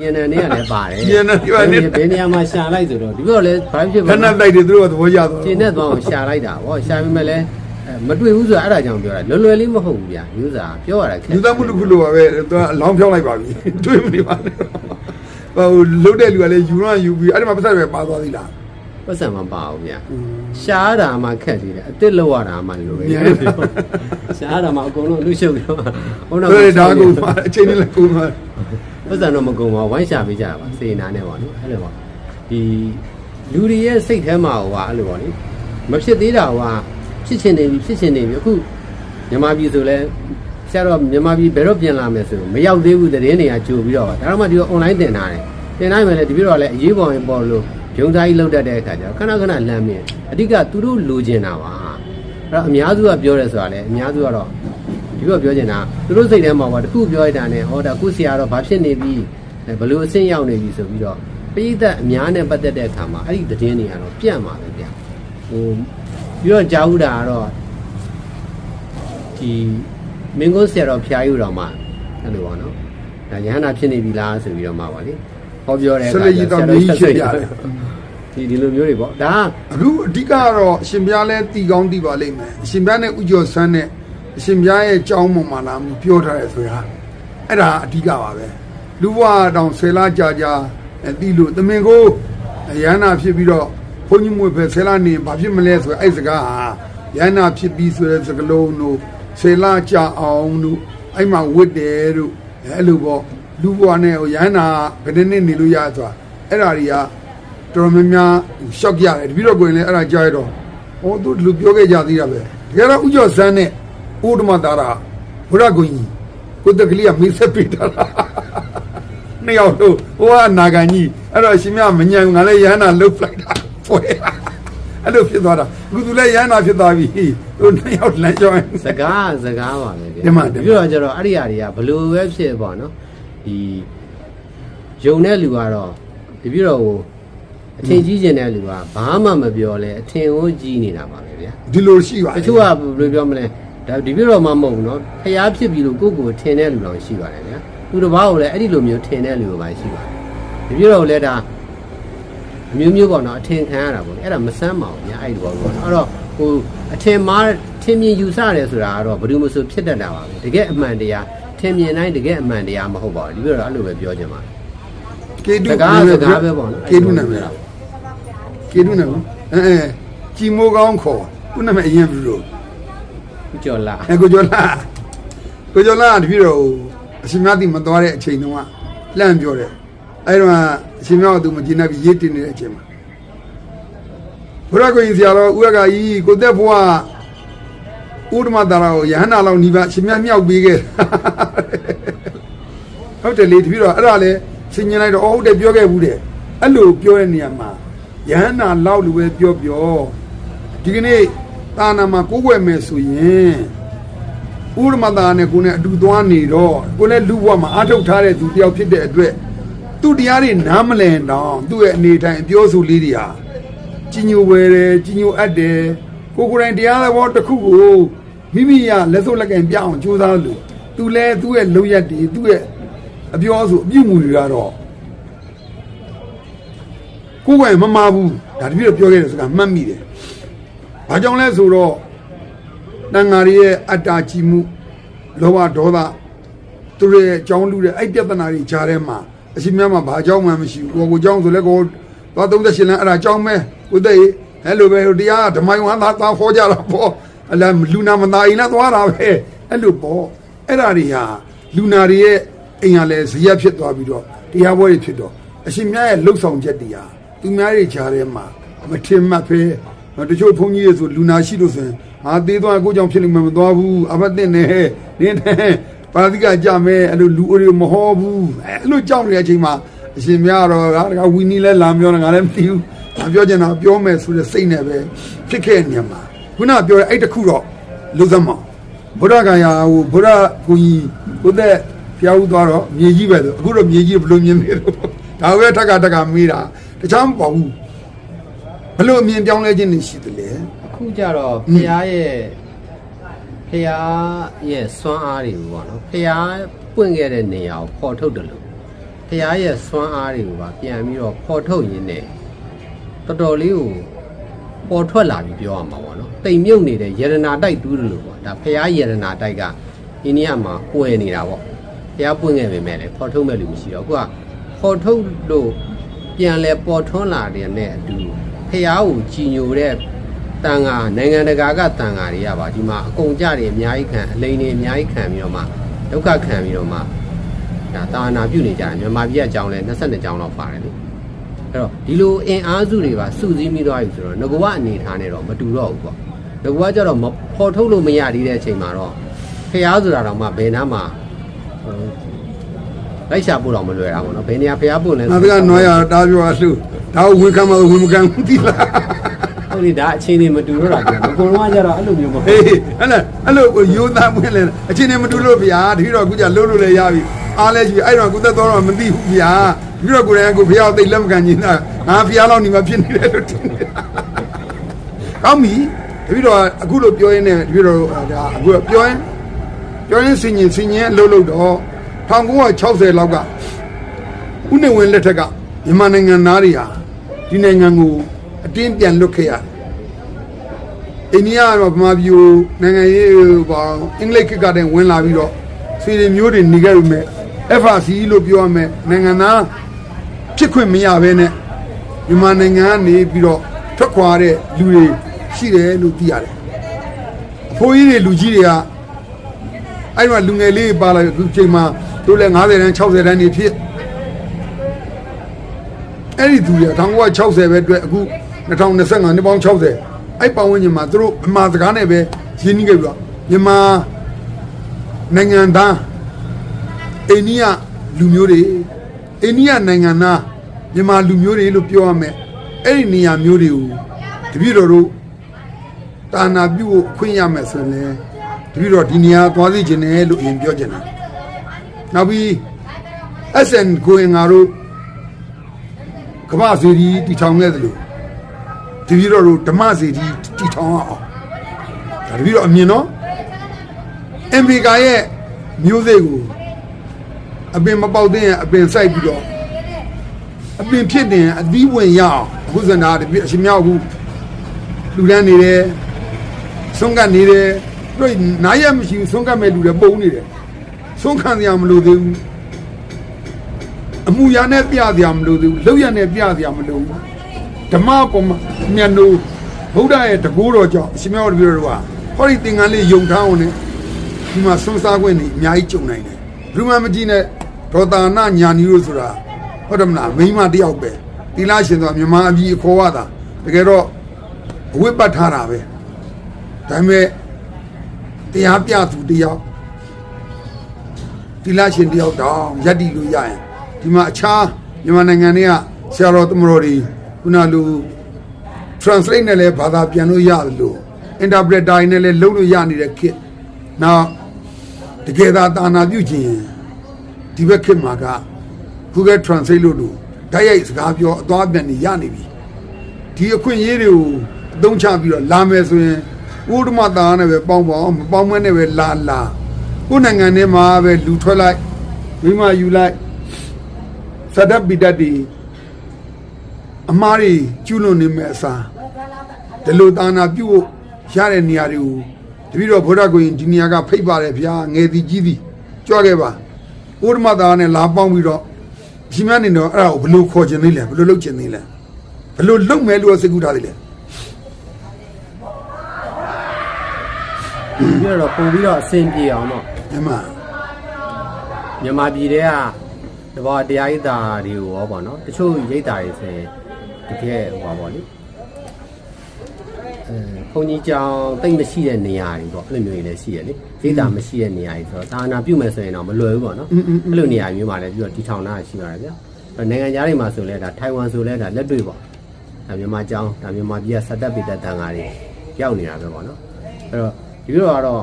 ညနေနေ့ကလည်းပါတယ်ညနေနေ့ပါနဲ့ဘယ်နေရာမှာရှာလိုက်ဆိုတော့ဒီလိုလည်းဘာဖြစ်ခပါဏတိုက်တယ်သူတို့ကသဘောကျသွားကျင်းနဲ့သွားအောင်ရှာလိုက်တာဗောရှာပြီးမှလည်းအဲမတွေ့ဘူးဆိုတာအဲ့ဒါကြောင့်ပြောတာလွယ်လွယ်လေးမဟုတ်ဘူးဗျာယူစာပြောရတာခက်လူသားမှုတစ်ခုလိုပါပဲသူကအလောင်းဖြောင်းလိုက်ပါပြီတွေးမနေပါနဲ့ဟိုလုတ်တဲ့လူကလည်းယူရယူပြီးအဲ့ဒီမှာပတ်သက်ပဲပါသွားသေးလား ပတ်စံမပါဘူးဗျာရှားတာမှခက်သေးတယ်အစ်စ်လောက်ရတာမှလိုပဲမြန်တယ်ရှားတာမှအကုန်လုံးလူရှုပ်ပြီးတော့ဟိုဒါလည်းဒါကုန်ပါအချိန်နဲ့လည်းကုန်ပါပတ်စံတော့မကုန်ပါဘူးဝိုင်းရှာပေးကြတာပါစေနာနဲ့ပေါ့နော်အဲ့လိုပါဒီလူတွေရဲ့စိတ်ထဲမှာဟိုကအဲ့လိုပေါ့လေမဖြစ်သေးတာဟိုကဖြစ်ချင်နေပြီဖြစ်ချင်နေပြီအခုမြန်မာပြည်ဆိုလဲဆရာတော်မြန်မာပြည်ဘယ်တော့ပြင်လာမယ်ဆိုမရောက်သေးဘူးသတင်းတွေကကြိုပြီးတော့ဒါတော့မှဒီတော့ online တင်ထားတယ်တင်ထားမယ်လေဒီပြီးတော့လည်းအရေးပေါ်ရင်ပေါ်လို့ ဂျုံသားကြီးလောက်တတ်တဲ့အခါကျတော့ခဏခဏလမ်းမြင်အဓိကသူတို့လိုချင်တာပါအဲ့တော့အများစုကပြောတယ်ဆိုတာလေအများစုကတော့ဒီလိုပြောချင်တာသူတို့စိတ်ထဲမှာပါတခုပြောရတာနဲ့ဟောဒါခုဆရာတော့ဘာဖြစ်နေပြီအဲဘလို့အဆင့်ရောက်နေပြီဆိုပြီးတော့ပိဋကအများနဲ့ပတ်သက်တဲ့အခါမှာအဲ့ဒီသတင်းတွေကတော့ပြန့်ပါပဲဗျဟိုပြီးတော့ကြားဦးတာကတော့ဒီမင်းကုန်းဆရာတော်ဖျားယူတော်မှာအဲ့လိုပေါ့နော်ဒါရဟန္တာဖြစ်နေပြီလားဆိုပြီးတော့မှာပါလေဟောပြောတဲ့အခါဆက်လက်ရည်တော့မြည်ဖြစ်ပြတယ် ဒီဒီလိုမျိုးတွေပေါ့ဒါအခုအဓိကကတော့အရှင်ဘုရားလဲတီကောင်းတီပါလိမ့်မယ်အရှင်ဘုရားနဲ့ဥကျော်ဆန်းနဲ့အရှင်ဘုရားရဲ့ကြောင်းပေါ်မှာလာမှုပြောထားတယ်ဆိုတာအဲ့ဒါအဓိကပါပဲလူဘဝတောင်ဆယ်လကြာကြာအဲတီလို့တမင်ကိုရဟန္တာဖြစ်ပြီးတော့ဘုန်းကြီးမွေပဲဆယ်လနေဘာဖြစ်မလဲဆိုအဲ့စကားဟာရဟန္တာဖြစ်ပြီးဆိုတဲ့စကားလုံးတို့ဆယ်လကြာအောင်တို့အဲ့မှာဝတ်တယ်တို့အဲ့လိုပေါ့လူဘဝနဲ့ဟိုရဟန္တာဘယ်နှစ်နှစ်နေလို့ရဆိုတာအဲ့ဒါတွေက တော်တော်များများရှော့ကြရတယ်တပည့်တော်ကိုရင်လည်းအဲ့ဒါကြားရတော့ဟောသူဒီလူပြောခဲ့ကြသေးတာပဲတကယ်တော့ဥကျော်စန်းနဲ့ဥဒ္ဓမတာရာဘုရားကိုကြီးကိုတက်ကလေးကမိတ်ဆက်ပေးတာလားနှစ်ယောက်တို့ဟိုကအနာဂန်ကြီးအဲ့တော့ရှင်မြမညံငါလည်းရဟန္တာလှုပ်လိုက်တာပွဲအဲ့လိုဖြစ်သွားတာအခုသူလည်းရဟန္တာဖြစ်သွားပြီသူနှစ်ယောက်လမ်းကြောင်းစကားစကားပါပဲဗျဒီမှာဒီပြီးမှာတော့ကျတော့အဲ့ဒီအရာတွေကဘလို့ပဲဖြစ်ပေါ့နော်ဒီယုံတဲ့လူကတော့ဒီပြီးတော့ဟို အထင်ကြီးကျင်တဲ့လူကဘာမှမပြောလဲအထင်ကိုကြီးနေတာပါပဲဗျာဒီလိုရှိပါတချို့ကဘယ်လိုပြောမလဲဒါဒီပြီးတော့မှမဟုတ်ဘူးနော်ဖျားဖြစ်ပြီးလို့ကိုယ့်ကိုယ်ထင်တဲ့လူတော့ရှိပါတယ်ဗျာသူတစ်ပါးကိုလည်းအဲ့ဒီလိုမျိုးထင်တဲ့လူတွေပါရှိပါတယ်ဒီပြီးတော့လည်းဒါအမျိုးမျိုးပေါ့နော်အထင်ခံရတာပေါ့လေအဲ့ဒါမဆမ်းပါဘူးဗျာအဲ့ဒီဘောပေါ့နော်အဲ့တော့ဟိုအထင်မှားထင်မြင်ယူဆတယ်ဆိုတာကတော့ဘယ်သူမှဆိုဖြစ်တတ်တာပါပဲတကယ်အမှန်တရားထင်မြင်တိုင်းတကယ်အမှန်တရားမဟုတ်ပါဘူးဒီပြီးတော့အဲ့လိုပဲပြောချင်ပါတယ်ကေတုစကားစကားပဲပေါ့နော်ကေတုနာမည် ကေတုနာမည်အဲအဲကြည်မိုးကောင်းခေါ်ခုနာမည်အရင်ဘယ်လိုဦးကျော်လာအဲကိုကျော်လာကိုကျော်လာတပြည့်တော့အရှင်မြတ်တိမသွားတဲ့အချိန်တုန်းကလှမ်းပြောတယ်အဲတော့အရှင်မြတ်ကသူမကျင်တဲ့ပြီးရေးတင်နေတဲ့အချိန်မှာဘုရားကိုကြီးဆရာတော်ဦးရကကြီးကိုသက်ဘုရားဥဒ္ဓမတာရာကိုယဟန္တာလောက်ညီပါအရှင်မြတ်မြောက်ပေးခဲ့ဟုတ်တယ်လေတပြည့်တော့အဲ့ဒါလေဆင်ញင်လိုက်တော့အော်ဟုတ်တယ်ပြောခဲ့ဘူးတဲ့အဲ့လိုပြောတဲ့နေရာမှာ ယဟန္တာလောက်လူပဲပြောပြောဒီကနေ့တာနာမှာကိုးကွယ်မယ်ဆိုရင်ဥရမတာနဲ့ကိုနဲ့အတူသွားနေတော့ကိုလည်းလူဘဝမှာအာထုတ်ထားတဲ့သူတယောက်ဖြစ်တဲ့အတွက်သူတရားတွေနားမလည်တော့သူ့ရဲ့အနေထိုင်အပြောဆိုလေးတွေဟာကြီးညိုဝဲတယ်ကြီးညိုအပ်တယ်ကိုကိုယ်တိုင်တရားသဘောတစ်ခုကိုမိမိရလက်စုပ်လက်ကင်ပြအောင်ကြိုးစားလို့သူလည်းသူ့ရဲ့လုံရက်တွေသူ့ရဲ့အပြောဆိုအပြုမူတွေကတော့ ကိုယ်ကမမာဘူးဒါတပြည့်တော့ပြောခဲ့တဲ့စကားမှတ်မိတယ်ဘာကြောင့်လဲဆိုတော့တန်ဃာတွေရဲ့အတ္တကြီးမှုလောဘဒေါသသူတို့ရဲ့အကြောင်းလူတဲ့အဲ့ပြဿနာတွေကြားထဲမှာအရှင်မြတ်မှာဘာအကြောင်းမှမရှိဘူးကိုကိုအကြောင်းဆိုလဲကိုသွား38လမ်းအဲ့ဒါအကြောင်းပဲကိုသိဟဲ့လိုပဲတရားဓမ္မယုံဟာသာသွားခေါ်ကြတာပေါ့အလားလူနာမသားအိမ်နဲ့သွားတာပဲအဲ့လိုပေါ့အဲ့ဒါတွေဟာလူနာတွေရဲ့အိမ်ဟာလဲဇရက်ဖြစ်သွားပြီးတော့တရားပွဲတွေဖြစ်တော့အရှင်မြတ်ရဲ့လှုပ်ဆောင်ချက်တွေဟာ သူများတွေကြားထဲမှာမထင်မှတ်ဖဲတချို့ဘုန်းကြီးတွေဆိုလူနာရှိလို့ဆိုရင်ဟာသေးသွားကိုကြောင့်ဖြစ်လို့မမသွားဘူးအဘတ်တင်နေနင်းတဲ့ပါဠိကကြမယ်အဲ့လိုလူအိုတွေမဟောဘူးအဲ့လိုကြောက်နေတဲ့အချိန်မှာအရှင်များတော့ငါကဝီနီလဲလာပြောနေငါလည်းမသိဘူးငါပြောချင်တာပြောမယ်ဆိုတဲ့စိတ်နဲ့ပဲဖြစ်ခဲ့နေမှာခုနပြောတဲ့အဲ့တခုတော့လူသမောင်ဘုရားကရာဟိုဘုရားကိုကြီးကိုတဲ့ဖျားဦးသွားတော့မြေကြီးပဲဆိုအခုတော့မြေကြီးဘယ်လိုမြင်နေတော့ဒါပဲထက်ကထက်ကမေးတာ တခြားမပေါ့ဘူးဘယ်လိုအမြင်ပြောင်းလဲခြင်းနေရှိသလဲအခုကြတော့ဖျားရဲ့ဖျားရဲ့စွမ်းအားတွေပေါ့နော်ဖျားပွင့်ခဲ့တဲ့နေရာကိုပေါ်ထုတ်တယ်လို့ဖះရဲ့စွမ်းအားတွေကိုပါပြန်ပြီးတော့ပေါ်ထုတ်ရင်းနဲ့တော်တော်လေးကိုပေါ်ထွက်လာပြီးပြောရမှာပေါ့နော်တိမ်မြုပ်နေတဲ့ယရနာတိုက်တူးတယ်လို့ပေါ့ဒါဖះယရနာတိုက်ကအိန္ဒိယမှာပွယ်နေတာပေါ့ဖះပွင့်ခဲ့ပေမဲ့လည်းပေါ်ထုတ်မဲ့လူမရှိတော့အခုကပေါ်ထုတ်လို့ ပြန်လဲပေါ်ထွန်းလာတဲ့နဲ့အတူဖះကိုကြည်ညိုတဲ့တန်ဃာနိုင်ငံတကာကတန်ဃာတွေကပါဒီမှာအကုန်ကြတွေအများကြီးခံအလိန်တွေအများကြီးခံပြီးတော့မှဒုက္ခခံပြီးတော့မှဒါတာနာပြုနေကြတယ်မြန်မာပြည်အကြောင်းလဲ22ကြောင်းလောက်ပါတယ်လေအဲ့တော့ဒီလိုအင်အားစုတွေပါစုစည်းမိသွားပြီဆိုတော့ငကွာအနေထားနဲ့တော့မတူတော့ဘူးပေါ့ငကွာကျတော့မဖော်ထုတ်လို့မရသေးတဲ့အချိန်မှာတော့ဖျားဆိုတာတော့မှဘယ်နားမှာဟို လိုက်ရှာဖို့တော့မလွယ်တာပေါ့နော်ဘယ်နေရာဖျားဖို့လဲငါတကနွားရတားပြောအလှဒါကိုဝင်ခံမဝင်မခံဘူးတိလားဟုတ်လေဒါအချင်းနေမတူတော့တာပြန်ဘယ်ကောင်ကကျတော့အဲ့လိုမျိုးမဟုတ်ဟေးဟဲ့လားအဲ့လိုကိုယူသားမွေးလဲအချင်းနဲ့မတူလို့ဗျာတတိတော့အခုကြလှုပ်လို့လည်းရပြီအားလဲရှိပြီအဲ့တော့ကုသက်တော်တော့မသိဘူးဗျာတတိတော့ကိုယ်တိုင်ကိုဖျားသိလက်မခံ nhìn တာငါဖျားလောက်နေမှဖြစ်နေတယ်လို့ထင်နေတာကောင်းပြီတတိတော့အခုလိုပြောရင်းနဲ့တတိတော့ဒါအခုပြောရင်ပြောရင်စင်ရင်စင်ရင်လှုပ်လို့တော့ 1960လောက်ကဥနေဝင်လက်ထက်ကမြန်မာနိုင်ငံသားတွေဟာဒီနိုင်ငံကိုအတင်းပြန်လွတ်ခဲ့ရတယ်အိန္ဒိယကတော့ဗမာပြည်ကိုနိုင်ငံရေးဘာအင်္ဂလိပ်ခေတ်ကတည်းကဝင်လာပြီးတော့စီရီမျိုးတွေနေခဲ့ပြီမဲ့ FRC လို့ပြောရမယ်နိုင်ငံသားဖြစ်ခွင့်မရဘဲနဲ့မြန်မာနိုင်ငံကနေပြီးတော့ထွက်ခွာတဲ့လူတွေရှိတယ်လို့သိရတယ်အဖိုးကြီးတွေလူကြီးတွေကအဲ့ဒီမှာလူငယ်လေးပါလာအခုချိန်မှာ တို့လည်း50တန်း60တန်းနေဖြစ်အဲ့ဒီသူတွေက1960ပဲအတွက်အခု2025နှစ်ပေါင်း60အဲ့ပတ်ဝန်းကျင်မှာသူတို့အမှားစကားနဲ့ပဲရင်းနှီးခဲ့ပြီးတော့မြန်မာနိုင်ငံသားအိန္ဒိယလူမျိုးတွေအိန္ဒိယနိုင်ငံသားမြန်မာလူမျိုးတွေလို့ပြောရမယ်အဲ့ဒီနေရာမျိုးတွေကိုတပည့်တော်တို့တာနာပြုဖို့ခွင့်ရမယ်ဆိုရင်လည်းတပည့်တော်ဒီနေရာသွားစီခြင်းတယ်လို့အရင်ပြောချင်တာ နောက်ပြီး SN ကိုရင်ငါတို့ကမ္ဘာစီဒီတီထောင်ခဲ့တယ်လို့တပည့်တော်တို့ဓမ္မစီဒီတီထောင်အောင်ဒါတပည့်တော်အမြင်နော်အမေရိကရဲ့မျိုးစေ့ကိုအပင်မပေါက်တဲ့ရင်အပင်စိုက်ပြီးတော့အပင်ဖြစ်တယ်အသီးဝင်ရအောင်အခုစံတာတပည့်အရှင်မြောက်အခုလူတန်းနေတယ်ဆုံးကတ်နေတယ်တွေ့နားရမရှိဘူးဆုံးကတ်မဲ့လူတွေပုံနေတယ် ဆုံးခံရမလို့သေးဘူးအမှုရာနဲ့ပြစရာမလိုသေးဘူးလောက်ရနဲ့ပြစရာမလိုဘူးဓမ္မပေါ်မှာမြတ်လို့ဗုဒ္ဓရဲ့တကူတော်ကြောင့်အရှင်မြတ်တို့ပြောတော့ဟာဟောဒီသင်္ကန်းလေးယုံထားအောင်နဲ့ဒီမှာဆွမ်းစားခွင့်နေအများကြီးကြုံနိုင်တယ်ဘုရားမကြီးနဲ့ဒေါတာနာညာနီလို့ဆိုတာဟုတ်တယ်မလားမိန်းမတစ်ယောက်ပဲသီလရှင်ဆိုတာမြမအကြီးအခေါ်ရတာတကယ်တော့အဝိပတ်ထားတာပဲဒါပေမဲ့တရားပြသူတစ်ယောက် ဒီလရှင်တယောက်တောင်ယက်တီလို့ရရင်ဒီမှာအခြားမြန်မာနိုင်ငံတွေကဆရာတော်တမတော်တွေခုနလူ translate နဲ့လည်းဘာသာပြန်လို့ရတယ်လို့ interpreter နဲ့လည်းလုပ်လို့ရနေတဲ့ခေတ်နောက်တကယ်သာတာနာပြုခြင်းဒီဘက်ခေတ်မှာက Google Translate လို့လို့ဓာတ်ရိုက်စကားပြောအသွားပြန်နေရနေပြီဒီအခွင့်အရေးတွေကိုအသုံးချပြီးတော့လာမယ်ဆိုရင်ဥဒ္ဓမတာနဲ့ပဲပေါင်းပေါင်းမပေါင်းမနဲ့ပဲလာလာ ကိုယ်နိုင်ငံထဲမှာပဲလူထွက်လိုက်မိမယူလိုက်စဒတ်ပိတတ်ဒီအမားတွေကျူးလွန်နေမဲ့အစားဒီလိုတာနာပြုတ်ရတဲ့နေရာတွေကိုတပည့်တော်ဘုရားကိုရင်ဒီနေရာကဖိတ်ပါတယ်ဗျာငယ်သည်ကြီးသည်ကြွခဲ့ပါဥဒ္ဓမတာနဲ့လာပေါင်းပြီးတော့ရှင်မနေတော့အဲ့ဒါကိုဘယ်လိုခေါ်ခြင်းသေးလဲဘယ်လိုလုပ်ခြင်းသေးလဲဘယ်လိုလုပ်မယ်လို့စိတ်ကူးထားသေးလဲပြီးတော့ပုံပြီးတော့အဆင်ပြေအောင်တော့ မြမမြန်မာပြည်ထဲကတဘောတရားရိပ်သာတွေကိုရောပေါ့နော်တချို့ရိပ်သာတွေဆိုရင်တကယ်ဟိုပါပေါ့လေအဲဘုန်းကြီးကျောင်းတိတ်မရှိတဲ့နေရာတွေပေါ့အဲ့လိုမျိုးတွေလည်းရှိရလေရိပ်သာမရှိတဲ့နေရာတွေဆိုတော့သာနာပြုမယ်ဆိုရင်တော့မလွယ်ဘူးပေါ့နော်အဲ့လိုနေရာမျိုးမှာလည်းပြီးတော့တီထောင်တာရှိပါတယ်ဗျာအဲ့နိုင်ငံသားတွေမှာဆိုလဲဒါထိုင်ဝမ်ဆိုလဲဒါလက်တွေ့ပေါ့ဒါမြန်မာကျောင်းဒါမြန်မာပြည်ကစက်တက်ပိတက်တန်ဃာတွေရောက်နေတာပဲပေါ့နော်အဲ့တော့ဒီလိုကတော့